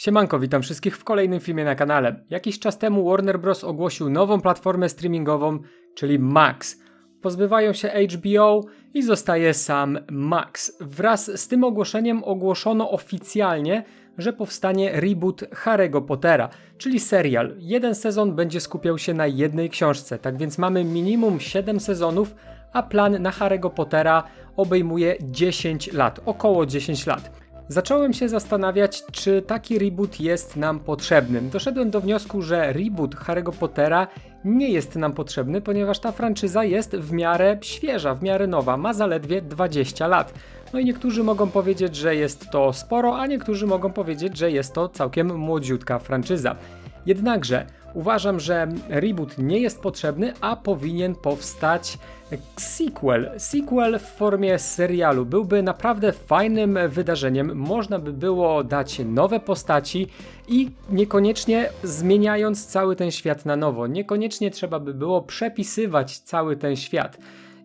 Siemanko, witam wszystkich w kolejnym filmie na kanale. Jakiś czas temu Warner Bros. ogłosił nową platformę streamingową, czyli Max. Pozbywają się HBO i zostaje sam Max. Wraz z tym ogłoszeniem ogłoszono oficjalnie, że powstanie reboot Harry'ego Pottera, czyli serial. Jeden sezon będzie skupiał się na jednej książce, tak więc mamy minimum 7 sezonów, a plan na Harry'ego Pottera obejmuje 10 lat, około 10 lat. Zacząłem się zastanawiać, czy taki reboot jest nam potrzebny. Doszedłem do wniosku, że reboot Harry'ego Pottera nie jest nam potrzebny, ponieważ ta franczyza jest w miarę świeża, w miarę nowa, ma zaledwie 20 lat. No i niektórzy mogą powiedzieć, że jest to sporo, a niektórzy mogą powiedzieć, że jest to całkiem młodziutka franczyza. Jednakże uważam, że reboot nie jest potrzebny, a powinien powstać sequel. Sequel w formie serialu byłby naprawdę fajnym wydarzeniem. Można by było dać nowe postaci i niekoniecznie zmieniając cały ten świat na nowo. Niekoniecznie trzeba by było przepisywać cały ten świat.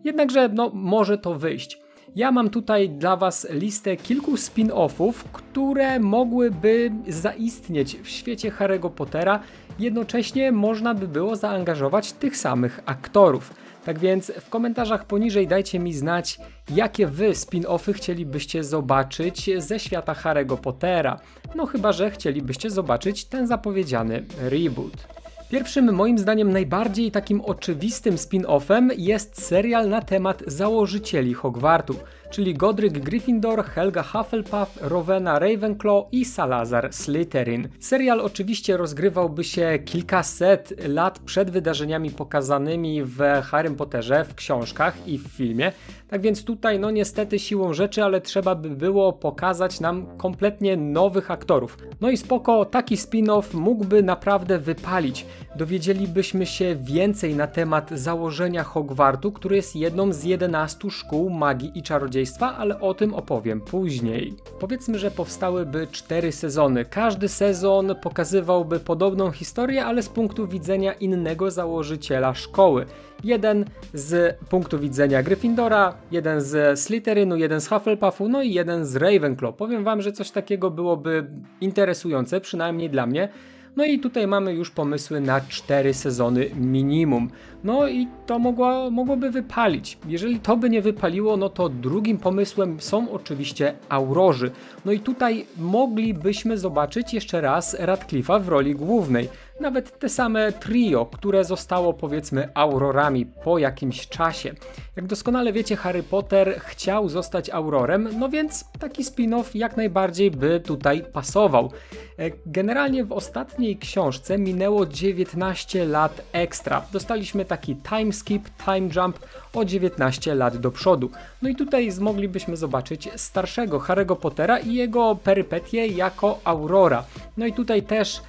Jednakże no, może to wyjść. Ja mam tutaj dla Was listę kilku spin-offów, które mogłyby zaistnieć w świecie Harry'ego Pottera. Jednocześnie można by było zaangażować tych samych aktorów. Tak więc w komentarzach poniżej dajcie mi znać, jakie wy spin-offy chcielibyście zobaczyć ze świata Harry'ego Pottera. No chyba, że chcielibyście zobaczyć ten zapowiedziany reboot. Pierwszym moim zdaniem najbardziej takim oczywistym spin-offem jest serial na temat założycieli Hogwartu, czyli Godric Gryffindor, Helga Hufflepuff, Rowena Ravenclaw i Salazar Slytherin. Serial oczywiście rozgrywałby się kilkaset lat przed wydarzeniami pokazanymi w Harrym Potterze, w książkach i w filmie, tak więc tutaj no niestety siłą rzeczy, ale trzeba by było pokazać nam kompletnie nowych aktorów. No i spoko, taki spin-off mógłby naprawdę wypalić. Dowiedzielibyśmy się więcej na temat założenia Hogwartu, który jest jedną z 11 szkół magii i czarodziejstwa, ale o tym opowiem później. Powiedzmy, że powstałyby cztery sezony. Każdy sezon pokazywałby podobną historię, ale z punktu widzenia innego założyciela szkoły. Jeden z punktu widzenia Gryffindora, jeden z Slytherynu, jeden z Hufflepuffu, no i jeden z Ravenclaw. Powiem wam, że coś takiego byłoby interesujące, przynajmniej dla mnie. No i tutaj mamy już pomysły na 4 sezony minimum. No i to mogło, mogłoby wypalić. Jeżeli to by nie wypaliło, no to drugim pomysłem są oczywiście Aurorzy. No i tutaj moglibyśmy zobaczyć jeszcze raz Radcliffe'a w roli głównej. Nawet te same trio, które zostało powiedzmy Aurorami po jakimś czasie. Jak doskonale wiecie, Harry Potter chciał zostać Aurorem, no więc taki spin-off jak najbardziej by tutaj pasował. E, generalnie w ostatniej książce minęło 19 lat ekstra. Dostaliśmy taki time skip, time jump o 19 lat do przodu. No i tutaj moglibyśmy zobaczyć starszego Harry'ego Pottera i jego perypetie jako Aurora. No i tutaj też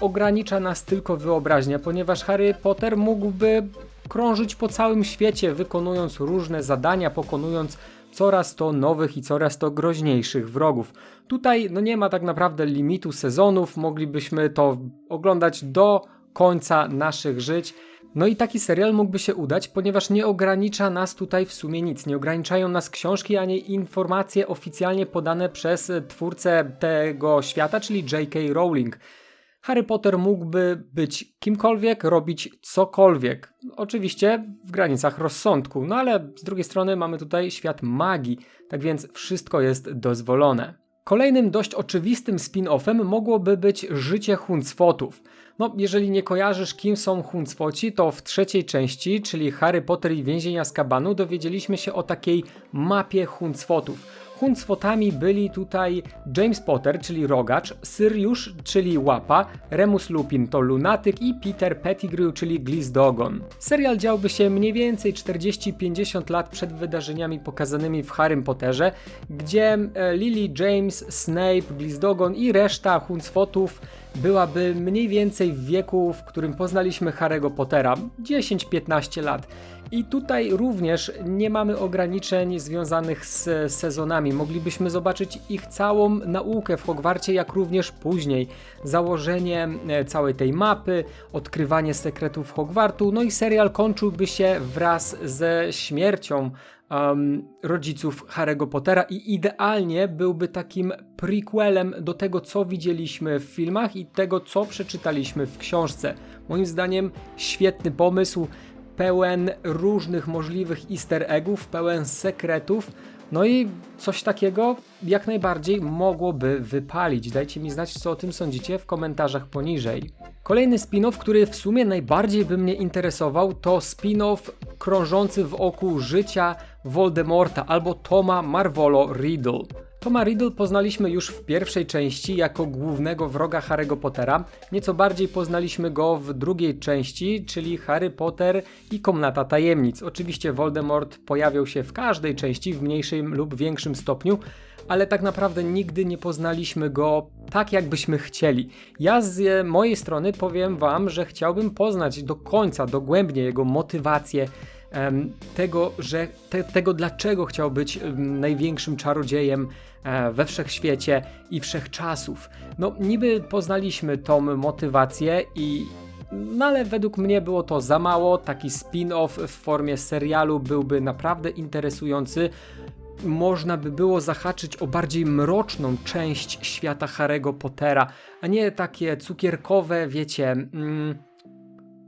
ogranicza nas tylko wyobraźnia, ponieważ Harry Potter mógłby krążyć po całym świecie, wykonując różne zadania, pokonując coraz to nowych i coraz to groźniejszych wrogów. Tutaj no nie ma tak naprawdę limitu sezonów, moglibyśmy to oglądać do końca naszych żyć. No i taki serial mógłby się udać, ponieważ nie ogranicza nas tutaj w sumie nic. Nie ograniczają nas książki ani informacje oficjalnie podane przez twórcę tego świata, czyli J.K. Rowling. Harry Potter mógłby być kimkolwiek, robić cokolwiek. Oczywiście w granicach rozsądku, no ale z drugiej strony mamy tutaj świat magii, tak więc wszystko jest dozwolone. Kolejnym dość oczywistym spin-offem mogłoby być życie Huncwotów. No, jeżeli nie kojarzysz kim są Huncwoci, to w trzeciej części, czyli Harry Potter i więzienia z kabanu, dowiedzieliśmy się o takiej mapie Huncwotów Huncwotami byli tutaj James Potter, czyli rogacz, Sirius, czyli łapa, Remus Lupin to lunatyk i Peter Pettigrew, czyli glizdogon. Serial działby się mniej więcej 40-50 lat przed wydarzeniami pokazanymi w Harrym Potterze, gdzie e, Lily James, Snape, glizdogon i reszta Huncwotów byłaby mniej więcej w wieku, w którym poznaliśmy Harry'ego Pottera 10-15 lat. I tutaj również nie mamy ograniczeń związanych z sezonami. Moglibyśmy zobaczyć ich całą naukę w Hogwarcie, jak również później. Założenie e, całej tej mapy, odkrywanie sekretów Hogwartu, no i serial kończyłby się wraz ze śmiercią um, rodziców Harry'ego Pottera i idealnie byłby takim prequelem do tego, co widzieliśmy w filmach i tego, co przeczytaliśmy w książce. Moim zdaniem świetny pomysł, pełen różnych możliwych easter eggów, pełen sekretów. No i coś takiego jak najbardziej mogłoby wypalić. Dajcie mi znać, co o tym sądzicie w komentarzach poniżej. Kolejny spin-off, który w sumie najbardziej by mnie interesował, to spin-off krążący wokół życia Voldemorta albo Toma Marvolo Riddle. Toma Riddle poznaliśmy już w pierwszej części jako głównego wroga Harry'ego Pottera. Nieco bardziej poznaliśmy go w drugiej części, czyli Harry Potter i Komnata Tajemnic. Oczywiście Voldemort pojawiał się w każdej części w mniejszym lub większym stopniu, ale tak naprawdę nigdy nie poznaliśmy go tak, jakbyśmy chcieli. Ja z mojej strony powiem Wam, że chciałbym poznać do końca, dogłębnie jego motywację, tego, że te, tego dlaczego chciał być największym czarodziejem we wszechświecie i wszechczasów. No, niby poznaliśmy tą motywację i no ale według mnie było to za mało. Taki spin-off w formie serialu byłby naprawdę interesujący. Można by było zahaczyć o bardziej mroczną część świata Harry'ego Pottera, a nie takie cukierkowe, wiecie. Mm,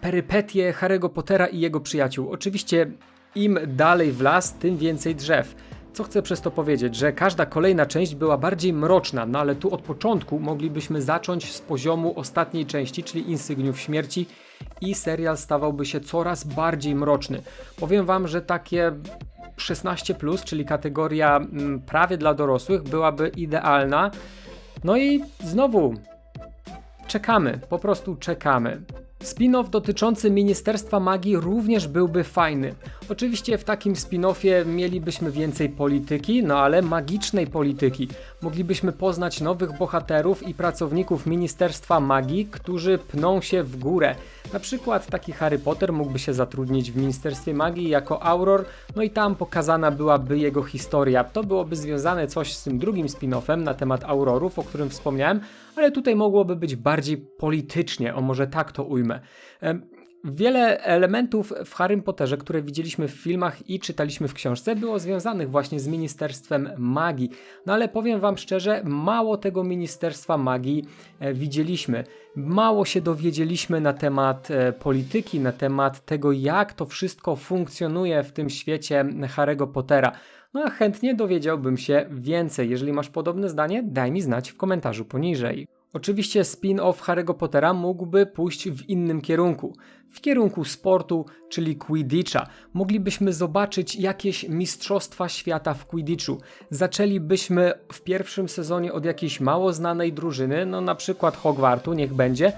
perypetie Harry'ego Pottera i jego przyjaciół. Oczywiście im dalej w las, tym więcej drzew. Co chcę przez to powiedzieć, że każda kolejna część była bardziej mroczna, no ale tu od początku moglibyśmy zacząć z poziomu ostatniej części, czyli Insygniów Śmierci i serial stawałby się coraz bardziej mroczny. Powiem wam, że takie 16, czyli kategoria mm, prawie dla dorosłych, byłaby idealna. No i znowu czekamy, po prostu czekamy. Spin-off dotyczący Ministerstwa Magii również byłby fajny. Oczywiście w takim spin-offie mielibyśmy więcej polityki, no ale magicznej polityki. Moglibyśmy poznać nowych bohaterów i pracowników Ministerstwa Magii, którzy pną się w górę. Na przykład taki Harry Potter mógłby się zatrudnić w Ministerstwie Magii jako Auror, no i tam pokazana byłaby jego historia. To byłoby związane coś z tym drugim spin-offem na temat Aurorów, o którym wspomniałem, ale tutaj mogłoby być bardziej politycznie, o może tak to ujmę. Wiele elementów w Harrym Potterze, które widzieliśmy w filmach i czytaliśmy w książce, było związanych właśnie z Ministerstwem Magii. No ale powiem Wam szczerze, mało tego Ministerstwa Magii e, widzieliśmy. Mało się dowiedzieliśmy na temat e, polityki, na temat tego, jak to wszystko funkcjonuje w tym świecie Harry'ego Pottera. No a chętnie dowiedziałbym się więcej. Jeżeli masz podobne zdanie, daj mi znać w komentarzu poniżej. Oczywiście spin-off Harry'ego Pottera mógłby pójść w innym kierunku. W kierunku sportu, czyli Quidditcha. Moglibyśmy zobaczyć jakieś mistrzostwa świata w Quidditchu. Zaczęlibyśmy w pierwszym sezonie od jakiejś mało znanej drużyny, no na przykład Hogwartu, niech będzie,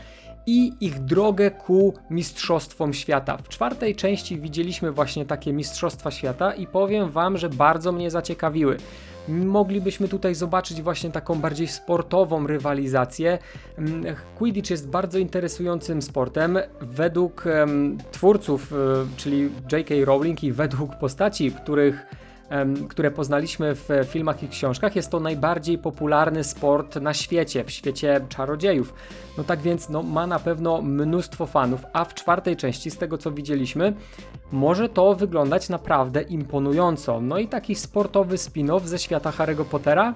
i ich drogę ku mistrzostwom świata. W czwartej części widzieliśmy właśnie takie mistrzostwa świata i powiem wam, że bardzo mnie zaciekawiły moglibyśmy tutaj zobaczyć właśnie taką bardziej sportową rywalizację. Mm, Quidditch jest bardzo interesującym sportem. Według twórców, um, czyli J.K. Rowling i według postaci, których które poznaliśmy w filmach i książkach, jest to najbardziej popularny sport na świecie, w świecie czarodziejów. No tak więc no, ma na pewno mnóstwo fanów, a w czwartej części, z tego co widzieliśmy, może to wyglądać naprawdę imponująco. No i taki sportowy spin-off ze świata Harry'ego Pottera?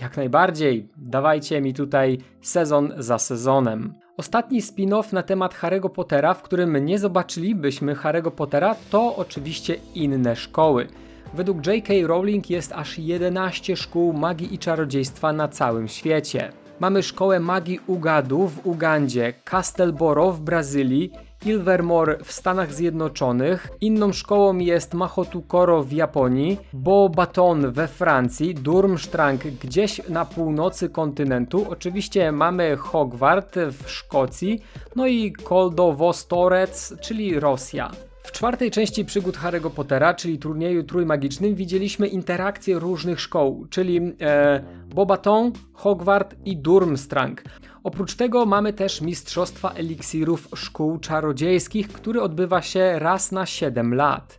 Jak najbardziej, dawajcie mi tutaj sezon za sezonem. Ostatni spin-off na temat Harry'ego Pottera, w którym nie zobaczylibyśmy Harry'ego Pottera, to oczywiście inne szkoły. Według J.K. Rowling jest aż 11 szkół magii i czarodziejstwa na całym świecie. Mamy szkołę magii Ugadu w Ugandzie, Castelboro w Brazylii, Ilvermore w Stanach Zjednoczonych, inną szkołą jest Mahotukoro w Japonii, Beaubaton we Francji, Durmstrang gdzieś na północy kontynentu, oczywiście mamy Hogwart w Szkocji, no i Koldowostorec, czyli Rosja. W czwartej części przygód Harry'ego Pottera, czyli turnieju trójmagicznym, widzieliśmy interakcje różnych szkoł, czyli e, Bobaton, Hogwart i Durmstrang. Oprócz tego mamy też Mistrzostwa Eliksirów Szkół Czarodziejskich, który odbywa się raz na 7 lat.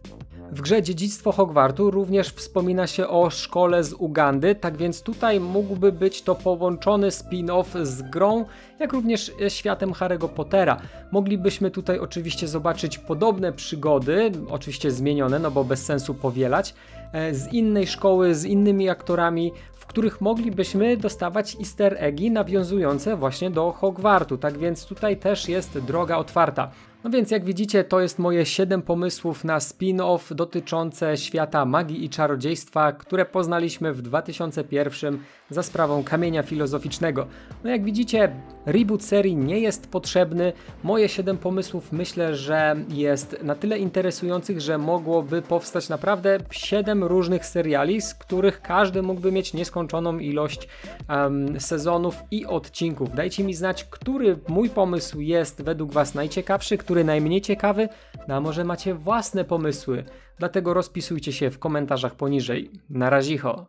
W grze Dziedzictwo Hogwartu również wspomina się o szkole z Ugandy, tak więc tutaj mógłby być to połączony spin-off z grą, jak również światem Harry'ego Pottera. Moglibyśmy tutaj oczywiście zobaczyć podobne przygody, oczywiście zmienione, no bo bez sensu powielać, e, z innej szkoły, z innymi aktorami, w których moglibyśmy dostawać easter eggi nawiązujące właśnie do Hogwartu. Tak więc tutaj też jest droga otwarta. No więc jak widzicie, to jest moje 7 pomysłów na spin-off dotyczące świata magii i czarodziejstwa, które poznaliśmy w 2001 za sprawą kamienia filozoficznego. No jak widzicie, reboot serii nie jest potrzebny. Moje 7 pomysłów myślę, że jest na tyle interesujących, że mogłoby powstać naprawdę 7 różnych seriali, z których każdy mógłby mieć nieskończoną ilość um, sezonów i odcinków. Dajcie mi znać, który mój pomysł jest według Was najciekawszy, który najmniej ciekawy, no a może macie własne pomysły. Dlatego rozpisujcie się w komentarzach poniżej. Na razicho.